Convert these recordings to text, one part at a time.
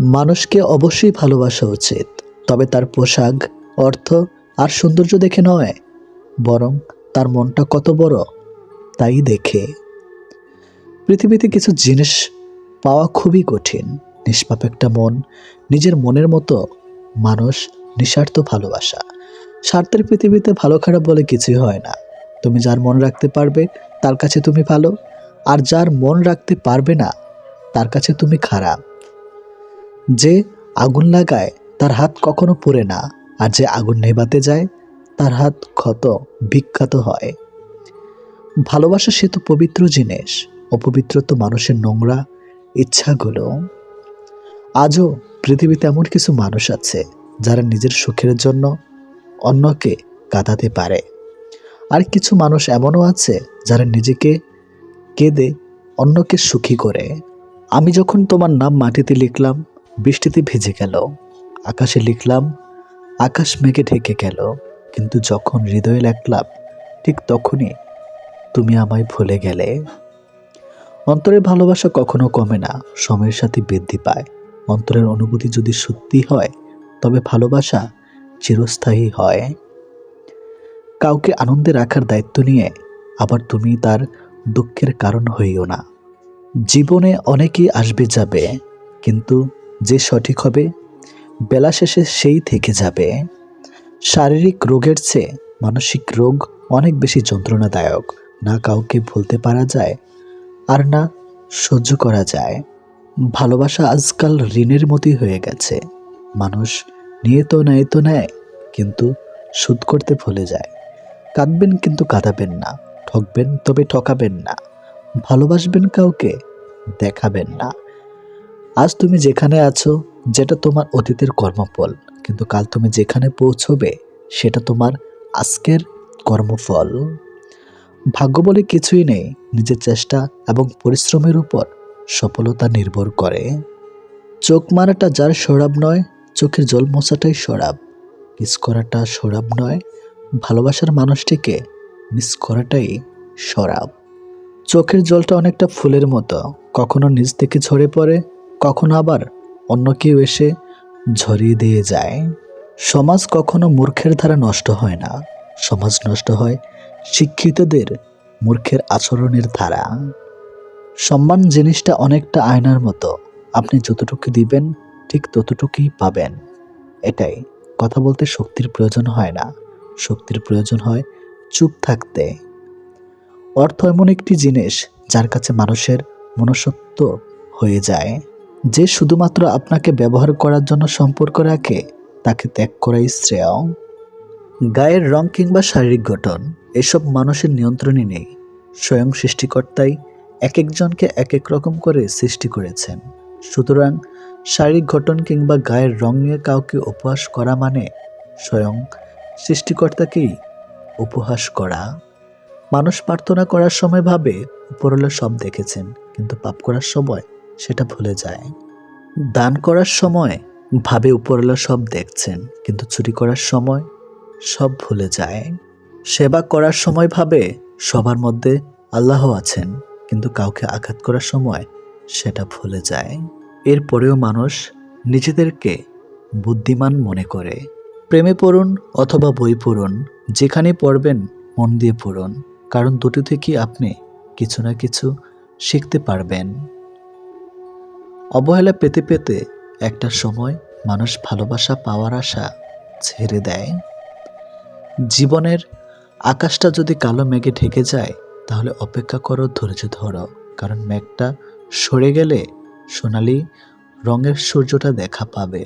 মানুষকে অবশ্যই ভালোবাসা উচিত, তবে তার পোশাক, অর্থ আর সৌন্দর্য দেখে নয়, বরং তার মনটা কত বড়, তাই দেখে। পৃথিবীতে কিছু জিনিস পাওয়া খুবই কঠিন, নিষ্পাপ একটা মন, নিজের মনের মতো, মানুষ নিঃস্বার্থ ভালোবাসা। স্বার্থের পৃথিবীতে ভালো খারাপ বলে কিছুই হয় না। তুমি যার মন রাখতে পারবে, তার কাছে তুমি ভালো, আর যার মন রাখতে পারবে না, তার কাছে তুমি খারাপ। যে আগুন লাগায়, তার হাত কখনো পড়ে না, আর যে আগুন নেভাতে যায়, তার হাত ক্ষত বিখ্যাত হয়। ভালোবাসা সে তো পবিত্র জিনিস, অপবিত্র তো মানুষের নোংরা ইচ্ছাগুলো। আজও পৃথিবীতে এমন কিছু মানুষ আছে, যারা নিজের সুখের জন্য অন্যকে কাঁদাতে পারে। আর কিছু মানুষ এমনও আছে, যারা নিজেকে কেঁদে অন্যকে সুখী করে। আমি যখন তোমার নাম মাটিতে লিখলাম বৃষ্টিতে ভিজে গেল। আকাশে লিখলাম, আকাশ মেঘে ঢেকে গেল, কিন্তু যখন হৃদয়ে লেখলাম ঠিক তখনই তুমি আমায় ভুলে গেলে। অন্তরের ভালোবাসা কখনো কমে না, সময়ের সাথে বৃদ্ধি পায়। অন্তরের অনুভূতি যদি সত্যি হয়, তবে ভালোবাসা চিরস্থায়ী হয়। কাউকে আনন্দে রাখার দায়িত্ব নিয়ে আবার তুমি তার দুঃখের কারণ হইও না। জীবনে অনেকেই আসবে যাবে, কিন্তু যে সঠিক হবে, বেলা শেষে সেই থেকে যাবে। শারীরিক রোগের চেয়ে মানসিক রোগ অনেক বেশি যন্ত্রণাদায়ক। না কাউকে ভুলতে পারা যায়, আর না সহ্য করা যায়। ভালোবাসা আজকাল ঋণের মতোই হয়ে গেছে। মানুষ নিয়ে তো নেয় তো নেয় কিন্তু সুদ করতে ভুলে যায়। কাঁদবেন কিন্তু কাঁদাবেন না, ঠকবেন তবে ঠকাবেন না। ভালোবাসবেন কাউকে, দেখাবেন না। আজ তুমি যেখানে আছো, যেটা তোমার অতীতের কর্মফল, কিন্তু কাল তুমি যেখানে পৌঁছবে, সেটা তোমার আজকের কর্মফল। ভাগ্য বলে কিছুই নেই, নিজের চেষ্টা এবং পরিশ্রমের উপর সফলতা নির্ভর করে। চোখ মারাটা যার সরাব নয়, চোখের জল মোছাটাই সরাব। মিস করাটা সরাব নয়, ভালোবাসার মানুষটিকে মিস করাটাই সরাব। চোখের জলটা অনেকটা ফুলের মতো, কখনো নিজ থেকে ঝরে পড়ে কখনো আবার অন্য কেউ এসে ঝরিয়ে দিয়ে যায়। সমাজ কখনো মূর্খের দ্বারা নষ্ট হয় না। সমাজ নষ্ট হয় শিক্ষিতদের মূর্খের আচরণের ধারা সম্মান জিনিসটা অনেকটা আয়নার মতো। আপনি যতটুকু দিবেন, ঠিক ততটুকুই পাবেন। এটাই। কথা বলতে শক্তির প্রয়োজন হয় না। শক্তির প্রয়োজন হয় চুপ থাকতে। অর্থ এমন একটি জিনিস যার কাছে মানুষের মনসত্ব হয়ে যায়। যে শুধুমাত্র আপনাকে ব্যবহার করার জন্য সম্পর্ক রাখে, তাকে ত্যাগ করাই শ্রেয়। গায়ের রং কিংবা শারীরিক গঠন, এসব মানুষের নিয়ন্ত্রণে নেই। স্বয়ং সৃষ্টিকর্তাই এক একজনকে এক এক রকম করে সৃষ্টি করেছেন। সুতরাং শারীরিক গঠন কিংবা গায়ের রং নিয়ে কাউকে উপহাস করা মানে স্বয়ং সৃষ্টিকর্তাকেই উপহাস করা। মানুষ প্রার্থনা করার সময় ভাবে, উপরওয়ালা সব দেখেছেন, কিন্তু পাপ করার সময় সেটা ভুলে যায়। দান করার সময় ভাবে উপরওয়ালা সব দেখছেন, কিন্তু চুরি করার সময় সব ভুলে যায়। সেবা করার সময় ভাবে সবার মধ্যে আল্লাহ আছেন, কিন্তু কাউকে আঘাত করার সময় সেটা ভুলে যায়। এরপরেও মানুষ নিজেদেরকে বুদ্ধিমান মনে করে। প্রেমে পড়ুন অথবা বই পড়ুন, যেখানে পড়বেন মন দিয়ে পড়ুন, কারণ দুটো থেকেই আপনি কিছু না কিছু শিখতে পারবেন। অবহেলা পেতে পেতে একটা সময় মানুষ ভালোবাসা পাওয়ার আশা ছেড়ে দেয়। জীবনের আকাশটা যদি কালো মেঘে ঢেকে যায়, তাহলে অপেক্ষা করো ধৈর্য ধরো, কারণ মেঘটা সরে গেলে সোনালি রঙের সূর্যটা দেখা পাবে।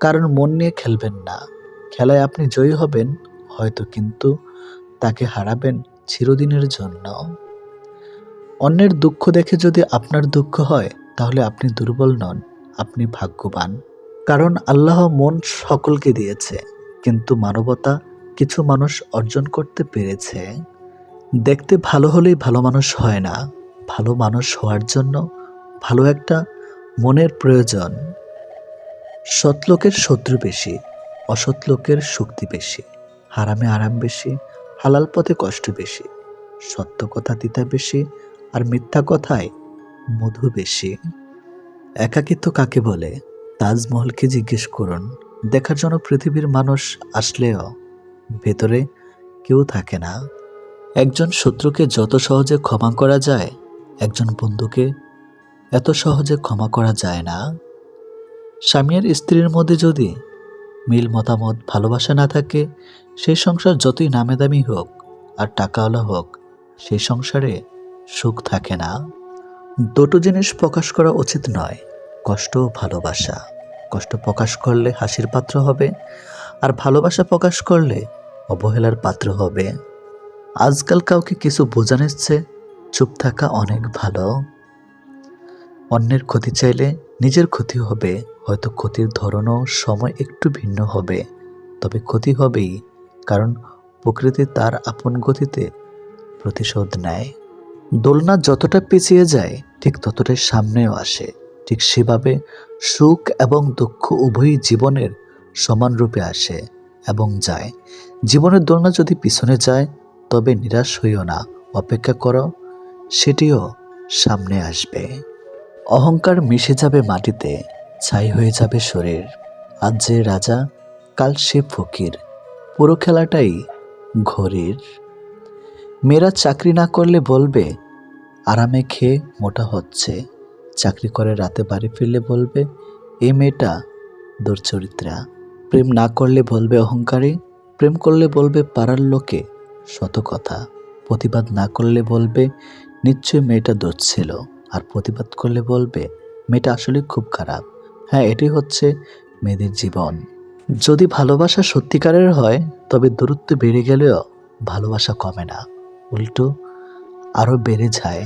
কারণ মন নিয়ে খেলবেন না, খেলায় আপনি জয়ী হবেন, হয়তো কিন্তু তাকে হারাবেন চিরদিনের জন্য। অন্যের দুঃখ দেখে যদি আপনার দুঃখ হয় তাহলে আপনি দুর্বল নন, আপনি ভাগ্যবান। কারণ আল্লাহ মন সকলকে দিয়েছে, কিন্তু মানবতা কিছু মানুষ অর্জন করতে পেরেছে। দেখতে ভালো হলেই ভালো মানুষ হয় না, ভালো মানুষ হওয়ার জন্য ভালো একটা মনের প্রয়োজন। সৎ লোকের শত্রু বেশি, অসৎ লোকের শক্তি বেশি, হারামে আরাম বেশি, হালাল পথে কষ্ট বেশি, সত্য কথা তিতা বেশি আর মিথ্যা কথায় মধু বেশি একাকিত্ব কাকে বলে? তাজমহলকে জিজ্ঞেস করুন। দেখার জন্য পৃথিবীর মানুষ আসলেও ভেতরে কেউ থাকে না। একজন শত্রুকে যত সহজে ক্ষমা করা যায়, একজন বন্ধুকে এত সহজে ক্ষমা করা যায় না। স্বামী আর স্ত্রীর মধ্যে যদি মিল মতামত, ভালোবাসা না থাকে, সেই সংসার যতই নামে দামি হোক আর টাকাওয়ালা হোক, সেই সংসারে সুখ থাকে না। দুটো জিনিস প্রকাশ করা উচিত নয়, কষ্ট ভালোবাসা। কষ্ট প্রকাশ করলে হাসির পাত্র হবে, আর ভালোবাসা প্রকাশ করলে অবহেলার পাত্র হবে। আজকাল কাউকে কিছু বোঝানোর চেয়ে চুপ থাকা অনেক ভালো। অন্যের ক্ষতি চাইলে নিজের ক্ষতি হবে, হয়তো ক্ষতির ধরনও সময় একটু ভিন্ন হবে। তবে ক্ষতি হবেই, কারণ প্রকৃতি তার আপন গতিতে প্রতিশোধ নেয়। দোলনা যতটা পিছিয়ে যায়, ঠিক ততটাই সামনেও আসে। ঠিক সেভাবে সুখ এবং দুঃখ উভয়ই জীবনের সমান রূপে আসে এবং যায়। জীবনের দোলনা যদি পিছনে যায়, তবে নিরাশ হইও না, অপেক্ষা করো, সেটিও সামনে আসবে। অহংকার মিশে যাবে মাটিতে, ছাই হয়ে যাবে শরীর। আজ যে রাজা, কাল সে ফকির। পুরো খেলাটাই ঘড়ির মেয়েরা চাকরি না করলে বলবে, আরামে খেয়ে মোটা হচ্ছে। চাকরি করে রাতে বাড়ি ফিরলে বলবে, এ মেয়েটা দুর্চরিত্রা। প্রেম না করলে বলবে অহংকারী, প্রেম করলে বলবে পাড়ার লোকে শত কথা। প্রতিবাদ না করলে বলবে, নিশ্চয়ই মেয়েটা দোষ ছিল। আর প্রতিবাদ করলে বলবে, মেয়েটা আসলে খুব খারাপ। হ্যাঁ এটি হচ্ছে মেয়েদের জীবন। যদি ভালোবাসা সত্যিকারের হয়, তবে দূরত্ব বেড়ে গেলেও ভালোবাসা কমে না। উল্টো আরও বেড়ে যায়।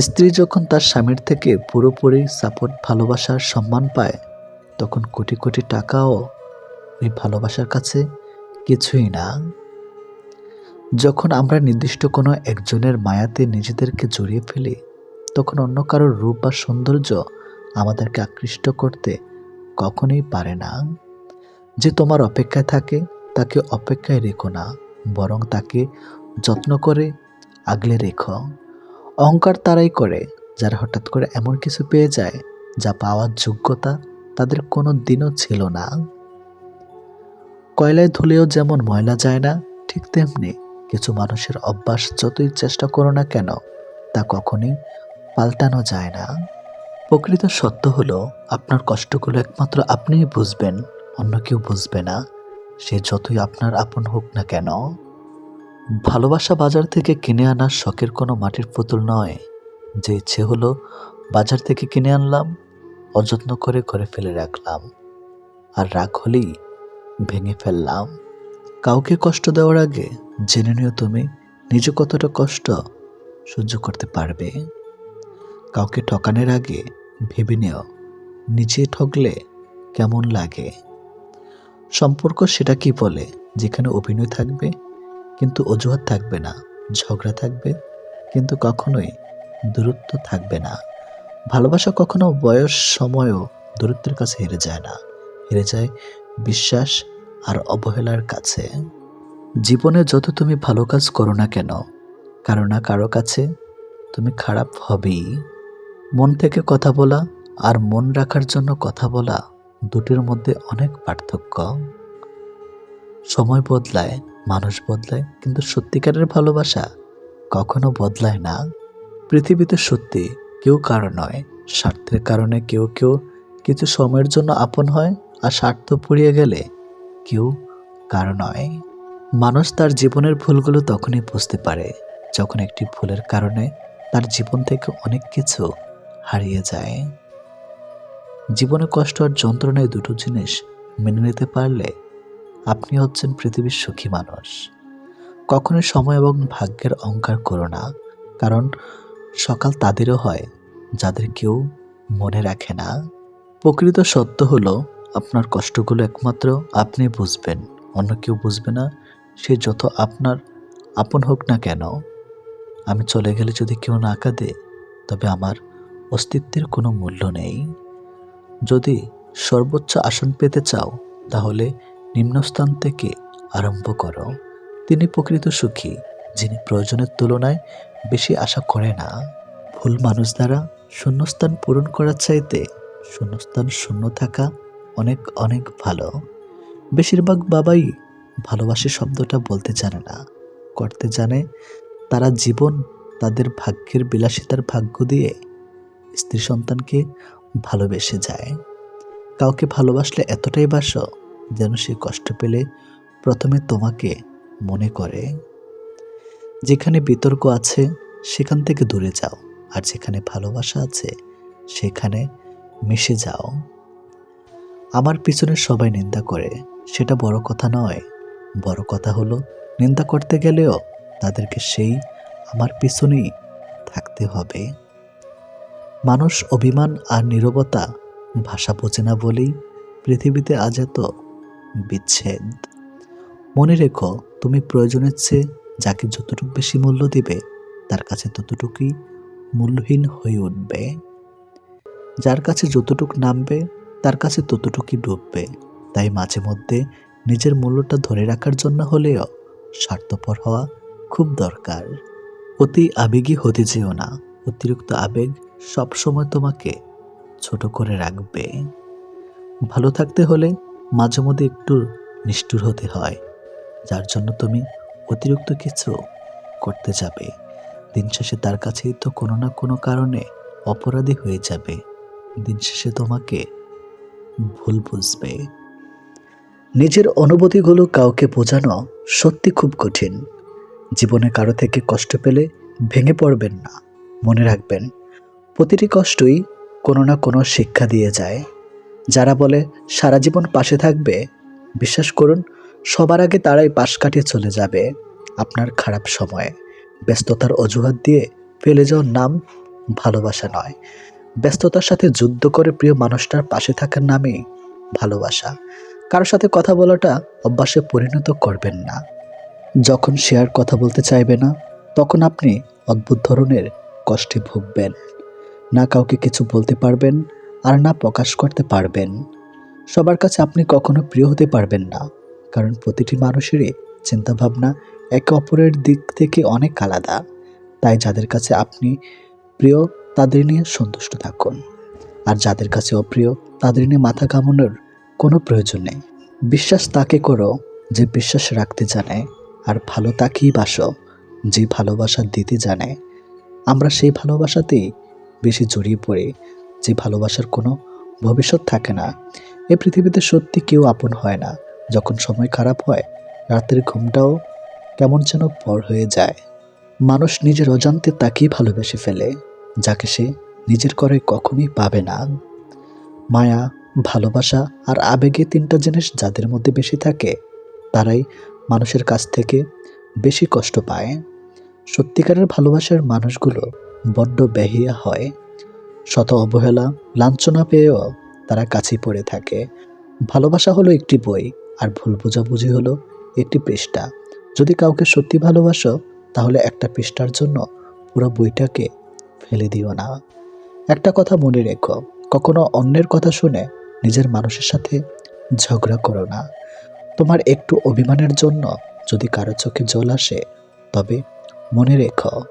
স্ত্রী যখন তার স্বামীর থেকে পুরোপুরি সাপোর্ট ভালোবাসার সম্মান পায়, তখন কোটি কোটি টাকাও ওই ভালোবাসার কাছে কিছুই না। যখন আমরা নির্দিষ্ট কোনো একজনের মায়াতে নিজেদেরকে জড়িয়ে ফেলি, তখন অন্য কারোর রূপ বা সৌন্দর্য আমাদেরকে আকৃষ্ট করতে কখনোই পারে না। যে তোমার অপেক্ষায় থাকে, তাকে অপেক্ষায় রেখো না। বরং তাকে যত্ন করে আগলে রেখো। অহংকার তারাই করে, যারা হঠাৎ করে এমন কিছু পেয়ে যায়, যা পাওয়ার যোগ্যতা তাদের কোনো দিনও ছিল না। কয়লায় ধুলেও যেমন ময়লা যায় না, ঠিক তেমনি কিছু মানুষের অভ্যাস যতই চেষ্টা করো না কেন, তা কখনই পাল্টানো যায় না। প্রকৃত সত্য হলো, আপনার কষ্টগুলো একমাত্র আপনিই বুঝবেন, অন্য কেউ বুঝবে না। সে যতই আপনার আপন হোক না কেন, ভালোবাসা বাজার থেকে কিনে আনা শখের কোনো মাটির পুতুল নয়, যে ইচ্ছে হলো বাজার থেকে কিনে আনলাম, অযত্ন করে ঘরে ফেলে রাখলাম। আর রাগ হলেই ভেঙে ফেললাম। কাউকে কষ্ট দেওয়ার আগে জেনে নিও তুমি নিজে কতটা কষ্ট সহ্য করতে পারবে। কাউকে ঠকানোর আগে ভেবে নিও, নিজে ঠকলে কেমন লাগে। সম্পর্ক সেটা কি বলে? যেখানে অভিনয় থাকবে, কিন্তু অজুহাত থাকবে না, ঝগড়া থাকবে, কিন্তু কখনোই দূরত্ব থাকবে না। ভালোবাসা কখনো বয়স, সময়ও দূরত্বের কাছে হেরে যায় না। হেরে যায় বিশ্বাস আর অবহেলার কাছে। জীবনে যত তুমি ভালো কাজ করো না কেন, কারও না কারও কাছে তুমি খারাপ হবেই। মন থেকে কথা বলা আর মন রাখার জন্য কথা বলা দুটির মধ্যে অনেক পার্থক্য। সময় বদলায়, মানুষ বদলায়, কিন্তু সত্যিকারের ভালোবাসা কখনো বদলায় না। পৃথিবীতে সত্যি কেউ কারও নয়, স্বার্থের কারণে কেউ কেউ কিছু সময়ের জন্য আপন হয় আর স্বার্থ পুড়িয়ে গেলে কেউ কারও নয়। মানুষ তার জীবনের ভুলগুলো তখনই বুঝতে পারে, যখন একটি ভুলের কারণে তার জীবন থেকে অনেক কিছু হারিয়ে যায়। জীবনে কষ্ট আর যন্ত্রণায় দুটো জিনিস মেনে নিতে পারলে আপনি হচ্ছেন পৃথিবীর সুখী মানুষ। কখনোই সময় এবং ভাগ্যের অহংকার করো না, কারণ সকাল তাদেরও হয় যাদের কেউ মনে রাখে না। প্রকৃত সত্য হলো, আপনার কষ্টগুলো একমাত্র আপনি বুঝবেন, অন্য কেউ বুঝবে না, সে যত আপনার আপন হোক না কেন। আমি চলে গেলে যদি কেউ না কাঁদে, তবে আমার অস্তিত্বের কোনো মূল্য নেই। যদি সর্বোচ্চ আসন পেতে চাও, তাহলে নিম্নস্থান থেকে আরম্ভ করো। তিনি প্রকৃত সুখী, যিনি প্রয়োজনের তুলনায় বেশি আশা করে না। ভুল মানুষ দ্বারা শূন্যস্থান পূরণ করার চাইতে শূন্যস্থান শূন্য থাকা অনেক অনেক ভালো। বেশিরভাগ বাবাই ভালোবাসে শব্দটা বলতে জানে না, করতে জানে তারা জীবন তাদের ভাগ্যের বিলাসিতার ভাগ্য দিয়ে স্ত্রী সন্তানকে ভালোবেসে যায়। কাউকে ভালোবাসলে এতটাই বাসো যেন সে কষ্ট পেলে প্রথমে তোমাকে মনে করে। যেখানে বিতর্ক আছে, সেখান থেকে দূরে যাও, আর যেখানে ভালোবাসা আছে, সেখানে মিশে যাও। আমার পিছনে সবাই নিন্দা করে, সেটা বড় কথা নয়। বড় কথা হলো, নিন্দা করতে গেলেও তাদেরকে সেই আমার পিছনেই থাকতে হবে। মানুষ অভিমান আর নীরবতা ভাষা বোঝে না বলেই পৃথিবীতে আজ এত বিচ্ছেদ। মনে রেখো, তুমি প্রয়োজনের চেয়ে যাকে যতটুকু বেশি মূল্য দিবে, তার কাছে ততটুকুই মূল্যহীন হয়ে উঠবে। যার কাছে যতটুক নামবে, তার কাছে ততটুকুই ডুববে। তাই মাঝে মধ্যে নিজের মূল্যটা ধরে রাখার জন্য হলেও স্বার্থপর হওয়া খুব দরকার। অতি আবেগী হতে যেও না। অতিরিক্ত আবেগ সবসময় তোমাকে ছোট করে রাখবে। ভালো থাকতে হলে মাঝে মধ্যে একটু নিষ্ঠুর হতে হয়, যার জন্য তুমি অতিরিক্ত কিছু করতে যাবে। দিন শেষে তার কাছেই তো কোনো না কোনো কারণে অপরাধী হয়ে যাবে। দিন শেষে তোমাকে ভুল বুঝবে। নিজের অনুভূতিগুলো কাউকে বোঝানো সত্যি খুব কঠিন। জীবনে কারও থেকে কষ্ট পেলে ভেঙে পড়বেন না। মনে রাখবেন প্রতিটি কষ্টই কোনো না কোনো শিক্ষা দিয়ে যায়। যারা বলে, সারা জীবন পাশে থাকবে, বিশ্বাস করুন, সবার আগে তারাই পাশ কাটিয়ে চলে যাবে আপনার খারাপ সময়ে। ব্যস্ততার অজুহাত দিয়ে ফেলে যাওয়ার নাম ভালোবাসা নয়। ব্যস্ততার সাথে যুদ্ধ করে প্রিয় মানুষটার পাশে থাকার নামই ভালোবাসা। কারোর সাথে কথা বলাটা অভ্যাসে পরিণত করবেন না। যখন সে আর কথা বলতে চাইবে না, তখন আপনি অদ্ভুত ধরনের কষ্টে ভুগবেন। না কাউকে কিছু বলতে পারবেন আর না প্রকাশ করতে পারবেন। সবার কাছে আপনি কখনো প্রিয় হতে পারবেন না, কারণ প্রতিটি মানুষেরই চিন্তাভাবনা একে অপরের দিক থেকে অনেক আলাদা। তাই যাদের কাছে আপনি প্রিয়, তাদের নিয়ে সন্তুষ্ট থাকুন। আর যাদের কাছে অপ্রিয়, তাদের নিয়ে মাথা কামানোর কোনো প্রয়োজন নেই। বিশ্বাস তাকে করো যে বিশ্বাস রাখতে জানে, আর ভালো তাকেই বাসো যে ভালোবাসা দিতে জানে। আমরা সেই ভালোবাসাতেই বেশি জড়িয়ে পড়ে, যে ভালোবাসার কোনো ভবিষ্যৎ থাকে না। এই পৃথিবীতে সত্যি কেউ আপন হয় না। যখন সময় খারাপ হয়, রাতের ঘুমটাও কেমন যেন পর হয়ে যায়। মানুষ নিজের অজান্তে তাকেই ভালোবেসে ফেলে, যাকে সে নিজের করে কখনোই পাবে না। মায়া, ভালোবাসা আর আবেগে তিনটা জিনিস যাদের মধ্যে বেশি থাকে, তারাই মানুষের কাছ থেকে বেশি কষ্ট পায়। সত্যিকারের ভালোবাসার মানুষগুলো বড্ড বেহিয়া হয়। শত অবহেলা, লাঞ্ছনা পেয়েও তারা কাছে পড়ে থাকে। ভালোবাসা হলো একটি বই, আর ভুল বোঝাবুঝি হলো একটি পৃষ্ঠা। যদি কাউকে সত্যি ভালোবাসো, তাহলে একটা পৃষ্ঠার জন্য পুরো বইটাকে ফেলে দিও না। একটা কথা মনে রেখো, কখনো অন্যের কথা শুনে নিজের মানুষের সাথে ঝগড়া করো না। তোমার একটু অভিমানের জন্য যদি কারও চোখে জল আসে, তবে মনে রেখো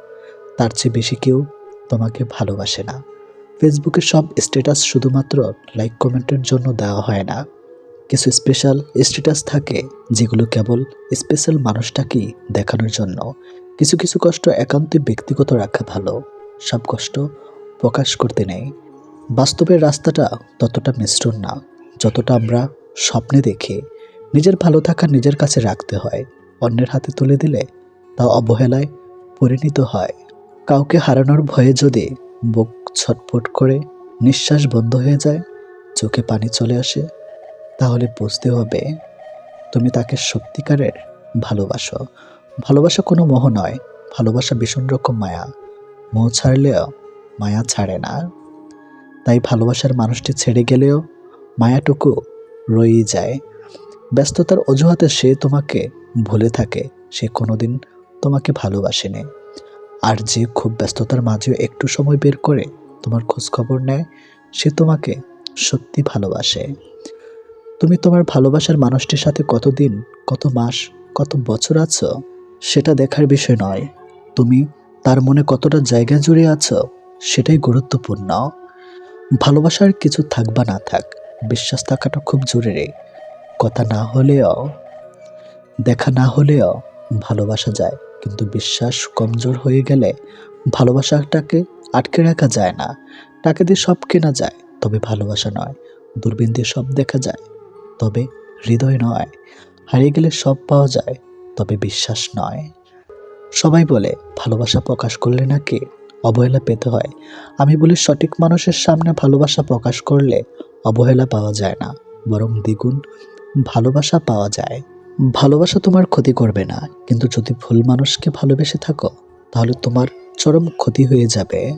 তার চেয়ে বেশি কেউ তোমাকে ভালোবাসে না। ফেসবুকে সব স্ট্যাটাস শুধুমাত্র লাইক কমেন্টের জন্য দেওয়া হয় না। কিছু স্পেশাল স্ট্যাটাস থাকে যেগুলো কেবল স্পেশাল মানুষটাকেই দেখানোর জন্য। কিছু কিছু কষ্ট একান্তই ব্যক্তিগত রাখা ভালো। সব কষ্ট প্রকাশ করতে নেই। বাস্তবের রাস্তাটা ততটা মিশ্রণ না। যতটা আমরা স্বপ্নে দেখি, নিজের ভালো থাকা নিজের কাছে রাখতে হয়। অন্যের হাতে তুলে দিলে তা অবহেলায় পরিণত হয়। কাউকে হারানোর ভয়ে যদি বুক ছটফট করে নিঃশ্বাস বন্ধ হয়ে যায়, চোখে পানি চলে আসে, তাহলে বুঝতে হবে তুমি তাকে সত্যিকারের ভালোবাসো। ভালোবাসা কোনো মোহ নয়, ভালোবাসা ভীষণ রকম মায়া। মোহ ছাড়লেও মায়া ছাড়ে না। তাই ভালোবাসার মানুষটি ছেড়ে গেলেও মায়াটুকু রয়েই যায়। ব্যস্ততার অজুহাতে সে তোমাকে ভুলে থাকে, সে কোনোদিন তোমাকে ভালোবাসেনি। আর যে খুব ব্যস্ততার মাঝেও একটু সময় বের করে তোমার খোঁজ খবর নেয়, সে তোমাকে সত্যি ভালোবাসে। তুমি তোমার ভালোবাসার মানুষটির সাথে কতদিন, কত মাস, কত বছর আছো, সেটা দেখার বিষয় নয়। তুমি তার মনে কতটা জায়গা জুড়ে আছো, সেটাই গুরুত্বপূর্ণ। ভালোবাসার কিছু থাক বা না থাক, বিশ্বাস থাকাটা খুব জরুরি। কথা না হলেও, দেখা না হলেও ভালোবাসা যায়। কিন্তু বিশ্বাস কমজোর হয়ে গেলে ভালোবাসাটাকে আটকে রাখা যায় না। টাকা দিয়ে সব কেনা যায়, তবে ভালোবাসা নয়, দূরবীন দিয়ে সব দেখা যায়, তবে হৃদয় নয়। হারিয়ে গেলে সব পাওয়া যায়, তবে বিশ্বাস নয়। সবাই বলে, ভালোবাসা প্রকাশ করলে নাকি অবহেলা পেতে হয়। আমি বলি, সঠিক মানুষের সামনে ভালোবাসা প্রকাশ করলে অবহেলা পাওয়া যায় না, বরং দ্বিগুণ ভালোবাসা পাওয়া যায়। ভালোবাসা তোমার ক্ষতি করবে না, কিন্তু যদি ভুল মানুষকে ভালোবেসে থাকো, তাহলে তোমার চরম ক্ষতি হয়ে যাবে।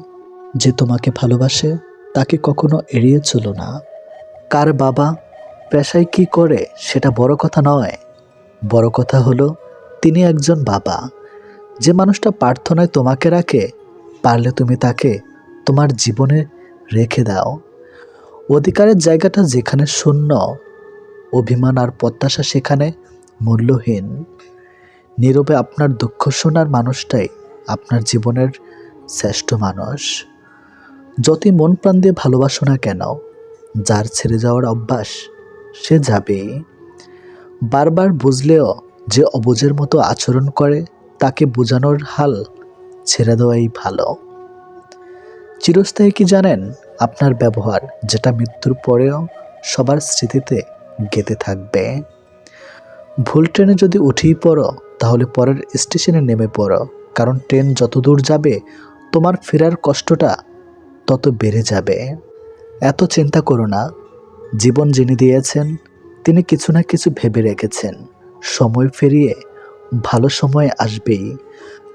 যে তোমাকে ভালোবাসে, তাকে কখনো এড়িয়ে চলো না। কার বাবা পেশায় কি করে, সেটা বড় কথা নয়। বড় কথা হলো, তিনি একজন বাবা। যে মানুষটা প্রার্থনায় তোমাকে রাখে, পারলে তুমি তাকে তোমার জীবনে রেখে দাও। অধিকারের জায়গাটা যেখানে শূন্য, অভিমান আর প্রত্যাশা সেখানে মূল্যহীন। নীরবে আপনার দুঃখ শোনার মানুষটাই আপনার জীবনের শ্রেষ্ঠ মানুষ। যতই মন প্রাণ দিয়ে ভালোবাসো না কেন, যার ছেড়ে যাওয়ার অভ্যাস, সে যাবে। বারবার বুঝলেও যে অবুঝের মতো আচরণ করে, তাকে বোঝানোর হাল ছেড়ে দেওয়াই ভালো। চিরস্থায়ী কি জানেন আপনার ব্যবহার, যেটা মৃত্যুর পরেও সবার স্মৃতিতে গেঁথে থাকবে? ভুল ট্রেনে যদি উঠেই পড়ো, তাহলে পরের স্টেশনে নেমে পড়ো। কারণ ট্রেন যত দূর যাবে, তোমার ফেরার কষ্টটা তত বেড়ে যাবে। এত চিন্তা করো না। জীবন যিনি দিয়েছেন, তিনি কিছু না কিছু ভেবে রেখেছেন। সময় ফেরিয়ে ভালো সময় আসবেই।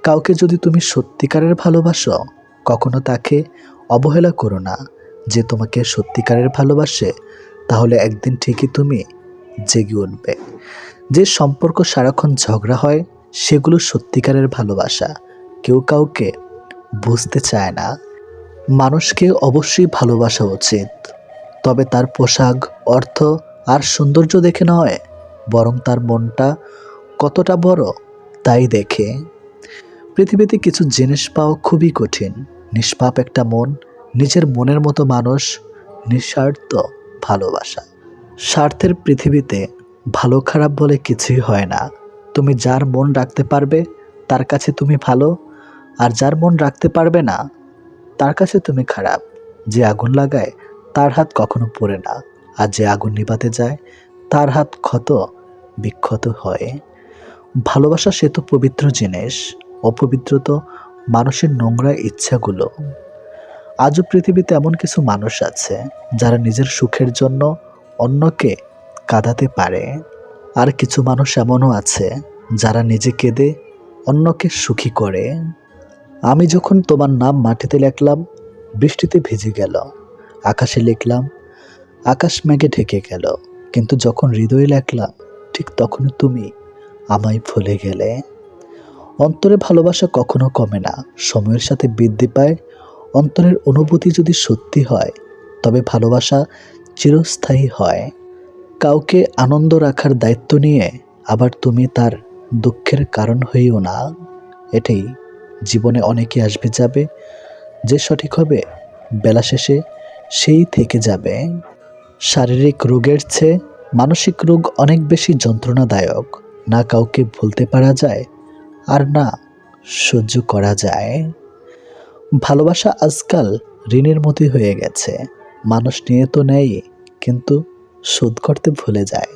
কাউকে যদি তুমি সত্যিকারের ভালোবাসো, কখনো তাকে অবহেলা করো না। যে তোমাকে সত্যিকারের ভালোবাসে, তাহলে একদিন ঠিকই তুমি জেগে উঠবে। যে সম্পর্ক সারাক্ষণ ঝগড়া হয়, সেগুলো সত্যিকারের ভালোবাসা। কেউ কাউকে বুঝতে চায় না। মানুষকে অবশ্যই ভালোবাসা উচিত। তবে তার পোশাক, অর্থ আর সৌন্দর্য দেখে নয়, বরং তার মনটা কতটা বড় তাই দেখে। পৃথিবীতে কিছু জিনিস পাওয়া খুবই কঠিন। নিষ্পাপ একটা মন, নিজের মনের মতো মানুষ, নিঃস্বার্থ ভালোবাসা। স্বার্থের পৃথিবীতে ভালো খারাপ বলে কিছুই হয় না। তুমি যার মন রাখতে পারবে, তার কাছে তুমি ভালো, আর যার মন রাখতে পারবে না, তার কাছে তুমি খারাপ। যে আগুন লাগায়, তার হাত কখনো পড়ে না, আর যে আগুন নিভাতে যায়, তার হাত ক্ষত, বিক্ষত হয়। ভালোবাসা সে তো পবিত্র জিনিস, অপবিত্র তো মানুষের নোংরা ইচ্ছাগুলো। আজও পৃথিবীতে এমন কিছু মানুষ আছে, যারা নিজের সুখের জন্য অন্যকে কাঁদাতে পারে। আর কিছু মানুষ এমনও আছে, যারা নিজে কেঁদে অন্যকে সুখী করে। আমি যখন তোমার নাম মাটিতে লিখলাম, বৃষ্টিতে ভিজে গেল। আকাশে লিখলাম, আকাশ মেঘে ঢেকে গেল। কিন্তু যখন হৃদয়ে লেখলাম, ঠিক তখন তুমি আমায় ভুলে গেলে। অন্তরে ভালোবাসা কখনো কমে না। সময়ের সাথে বৃদ্ধি পায়। অন্তরের অনুভূতি যদি সত্যি হয়, তবে ভালোবাসা চিরস্থায়ী হয়। কাউকে আনন্দ রাখার দায়িত্ব নিয়ে আবার তুমি তার দুঃখের কারণ হইও না। এটাই জীবনে অনেকে আসবে যাবে, যে সঠিক হবে, বেলা শেষে সেই থেকে যাবে। শারীরিক রোগের চেয়ে মানসিক রোগ অনেক বেশি যন্ত্রণাদায়ক। না কাউকে ভুলতে পারা যায়, আর না সহ্য করা যায়। ভালোবাসা আজকাল ঋণের মতোই হয়ে গেছে। মানুষ নিয়ে তো নেই কিন্তু শোধ করতে ভুলে যায়।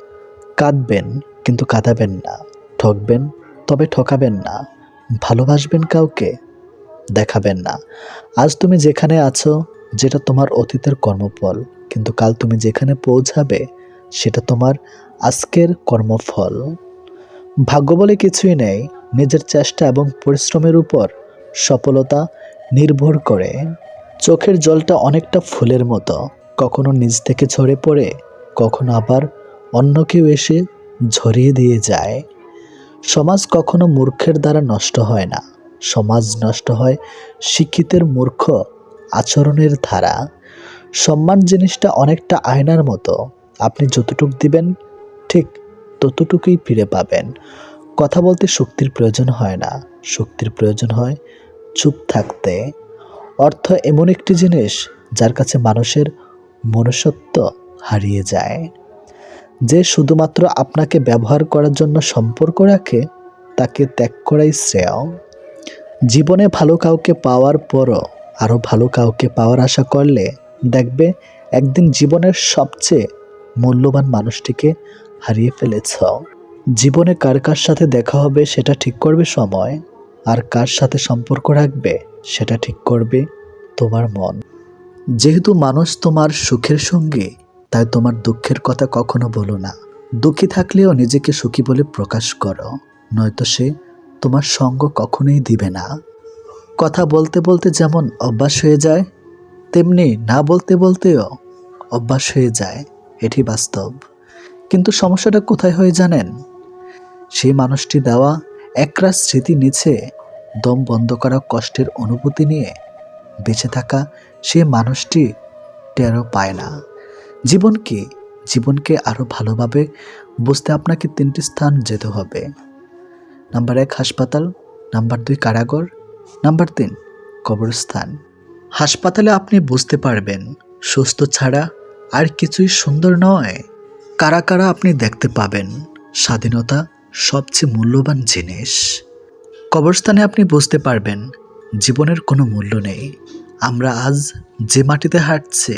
কাঁদবেন, কিন্তু কাঁদাবেন না। ঠকবেন, তবে ঠকাবেন না। ভালোবাসবেন কাউকে, দেখাবেন না। আজ তুমি যেখানে আছো, যেটা তোমার অতীতের কর্মফল। কিন্তু কাল তুমি যেখানে পৌঁছাবে, সেটা তোমার আজকের কর্মফল। ভাগ্য বলে কিছুই নেই। নিজের চেষ্টা এবং পরিশ্রমের উপর সফলতা নির্ভর করে। চোখের জলটা অনেকটা ফুলের মতো। কখনো নিজ থেকে ঝরে পড়ে কখনো আবার অন্য কেউ এসে ঝরিয়ে দিয়ে যায়। সমাজ কখনো মূর্খের দ্বারা নষ্ট হয় না। সমাজ নষ্ট হয় শিক্ষিতের মূর্খ আচরণের ধারা। সম্মান জিনিসটা অনেকটা আয়নার মতো। আপনি যতটুক দিবেন, ঠিক ততটুকুই ফিরে পাবেন। কথা বলতে শক্তির প্রয়োজন হয় না। শক্তির প্রয়োজন হয় চুপ থাকতে। অর্থ এমন একটি জিনিস যার কাছে মানুষের মনুষ্যত্ব হারিয়ে যায়। যে শুধুমাত্র আপনাকে ব্যবহার করার জন্য সম্পর্ক রাখে, তাকে ত্যাগ করাই শ্রেয়। জীবনে ভালো কাউকে পাওয়ার পরও আরও ভালো কাউকে পাওয়ার আশা করলে দেখবে একদিন জীবনের সবচেয়ে মূল্যবান মানুষটিকে হারিয়ে ফেলেছ। জীবনে কার কার সাথে দেখা হবে সেটা ঠিক করবে সময়, আর কার সাথে সম্পর্ক রাখবে সেটা ঠিক করবে তোমার মন। যেহেতু মানুষ তোমার সুখের সঙ্গে তাই তোমার দুঃখের কথা কখনো বলো না। দুঃখী থাকলেও নিজেকে সুখী বলে প্রকাশ করো। নয়তো সে তোমার সঙ্গ কখনোই দিবে না। কথা বলতে বলতে যেমন অভ্যাস হয়ে যায়, তেমনি না বলতে বলতেও অভ্যাস হয়ে যায়। এটি বাস্তব। কিন্তু সমস্যাটা কোথায় হয়ে জানেন? সেই মানুষটি দেওয়া একরা স্মৃতি নিচে দম বন্ধ করা কষ্টের অনুভূতি নিয়ে বেঁচে থাকা সেই মানুষটি টেরও পায় না। জীবন কি জীবনকে আরও ভালোভাবে বুঝতে আপনাকে তিনটি স্থান যেতে হবে। নাম্বার এক, হাসপাতাল। নাম্বার দুই, কারাগার। নাম্বার তিন, কবরস্থান। হাসপাতালে আপনি বুঝতে পারবেন, সুস্থ ছাড়া আর কিছুই সুন্দর নয়। কারা কারা আপনি দেখতে পাবেন, স্বাধীনতা সবচেয়ে মূল্যবান জিনিস। কবরস্থানে আপনি বুঝতে পারবেন, জীবনের কোনো মূল্য নেই। আমরা আজ যে মাটিতে হাঁটছে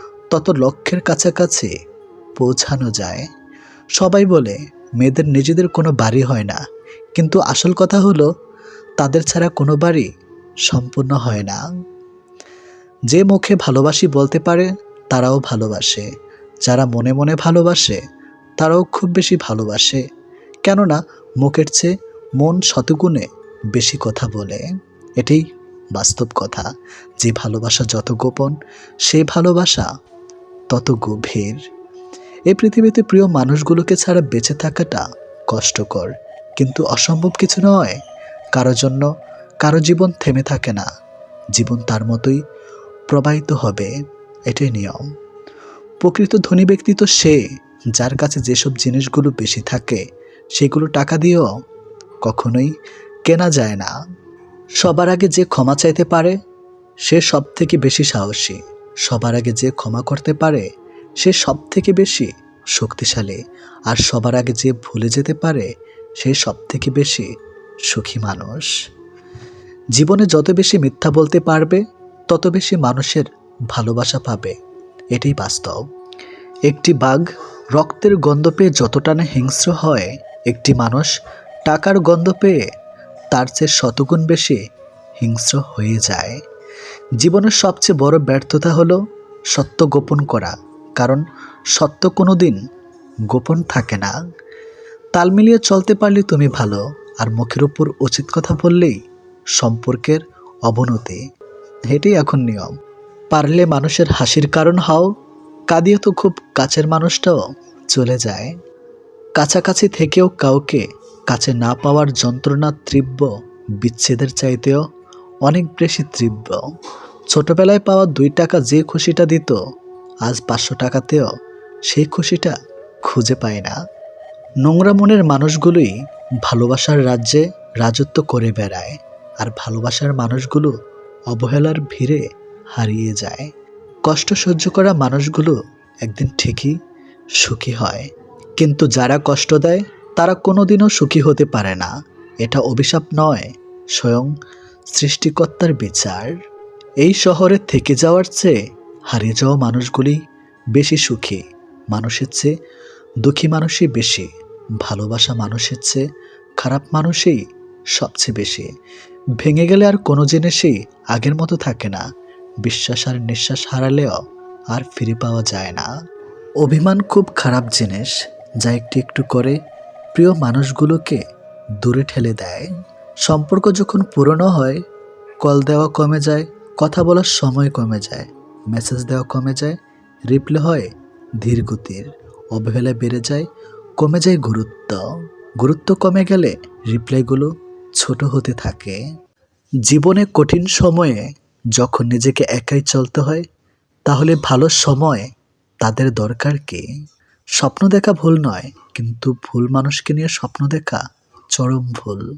তত লক্ষ্যের কাছাকাছি পৌঁছানো যায়। সবাই বলে, মেয়েদের নিজেদের কোনো বাড়ি হয় না। কিন্তু আসল কথা হলো, তাদের ছাড়া কোনো বাড়ি সম্পূর্ণ হয় না। যে মুখে ভালোবাসি বলতে পারে, তারাও ভালোবাসে। যারা মনে মনে ভালোবাসে, তারাও খুব বেশি ভালোবাসে। কেননা, মুখের চেয়ে মন শতগুণে বেশি কথা বলে। এটাই বাস্তব কথা। যে ভালোবাসা যত গোপন সেই ভালোবাসা তত গভীর। এই পৃথিবীতে প্রিয় মানুষগুলোকে ছাড়া বেঁচে থাকাটা কষ্টকর, কিন্তু অসম্ভব কিছু নয়। কারও জন্য কারও জীবন থেমে থাকে না। জীবন তার মতোই প্রবাহিত হবে, এটাই নিয়ম। প্রকৃত ধনী ব্যক্তি তো সে, যার কাছে যেসব জিনিসগুলো বেশি থাকে, সেগুলো টাকা দিয়েও কখনোই কেনা যায় না। সবার আগে যে ক্ষমা চাইতে পারে, সে সব থেকে বেশি সাহসী। সবার আগে যে ক্ষমা করতে পারে, সে সব থেকে বেশি শক্তিশালী। আর সবার আগে যে ভুলে যেতে পারে, সে সব থেকে বেশি সুখী মানুষ। জীবনে যত বেশি মিথ্যা বলতে পারবে, তত বেশি মানুষের ভালোবাসা পাবে। এটাই বাস্তব। একটি বাঘ রক্তের গন্ধ পেয়ে যতটা না হিংস্র হয়, একটি মানুষ টাকার গন্ধ পেয়ে তার চেয়ে শতগুণ বেশি হিংস্র হয়ে যায়। জীবনের সবচেয়ে বড় ব্যর্থতা হলো সত্য গোপন করা, কারণ সত্য কোনো দিন গোপন থাকে না। তাল মিলিয়ে চলতে পারলে তুমি ভালো, আর মুখের উপর উচিত কথা বললেই সম্পর্কের অবনতি। এটাই এখন নিয়ম। পারলে মানুষের হাসির কারণ হও, কাঁদিয়ে তো খুব কাছের মানুষটাও চলে যায়। কাছাকাছি থেকেও কাউকে কাছে না পাওয়ার যন্ত্রণা, তীব্র বিচ্ছেদের চাইতেও অনেক বেশি তীব্র। ছোটবেলায় পাওয়া দুই টাকা যে খুশিটা দিত, আজ পাঁচশো টাকাতেও সেই খুশিটা খুঁজে পায় না। নোংরা মনের মানুষগুলোই ভালোবাসার রাজ্যে রাজত্ব করে বেড়ায় আর ভালোবাসার মানুষগুলো অবহেলার ভিড়ে হারিয়ে যায়। কষ্ট সহ্য করা মানুষগুলো একদিন ঠিকই সুখী হয়। কিন্তু যারা কষ্ট দেয়, তারা কোনোদিনও সুখী হতে পারে না। এটা অভিশাপ নয়, স্বয়ং সৃষ্টিকর্তার বিচার। এই শহরে থেকে যাওয়ার চেয়ে হারিয়ে যাওয়া মানুষগুলি বেশি সুখী, মানুষের চেয়ে দুঃখী মানুষই বেশি, ভালোবাসা মানুষের চেয়ে খারাপ মানুষই সবচেয়ে বেশি। ভেঙে গেলে আর কোনো জিনিসই আগের মতো থাকে না, বিশ্বাস আর নিঃশ্বাস হারালেও আর ফিরে পাওয়া যায় না। অভিমান খুব খারাপ জিনিস, যা একটু একটু করে প্রিয় মানুষগুলোকে দূরে ঠেলে দেয়। সম্পর্ক যখন পুরনো হয় কল দেওয়া কমে যায়, কথা বলার সময় কমে যায় মেসেজ দেওয়া কমে যায় রিপ্লে হয় ধীর গতির, অবহেলা বেড়ে যায়, কমে যায় গুরুত্ব। গুরুত্ব কমে গেলে রিপ্লাইগুলো ছোট হতে থাকে। জীবনে কঠিন সময়ে যখন নিজেকে একাই চলতে হয়, তাহলে ভালো সময় তাদের দরকার কি? স্বপ্ন দেখা ভুল নয়, কিন্তু ভুল মানুষকে নিয়ে স্বপ্ন দেখা চরম ভুল।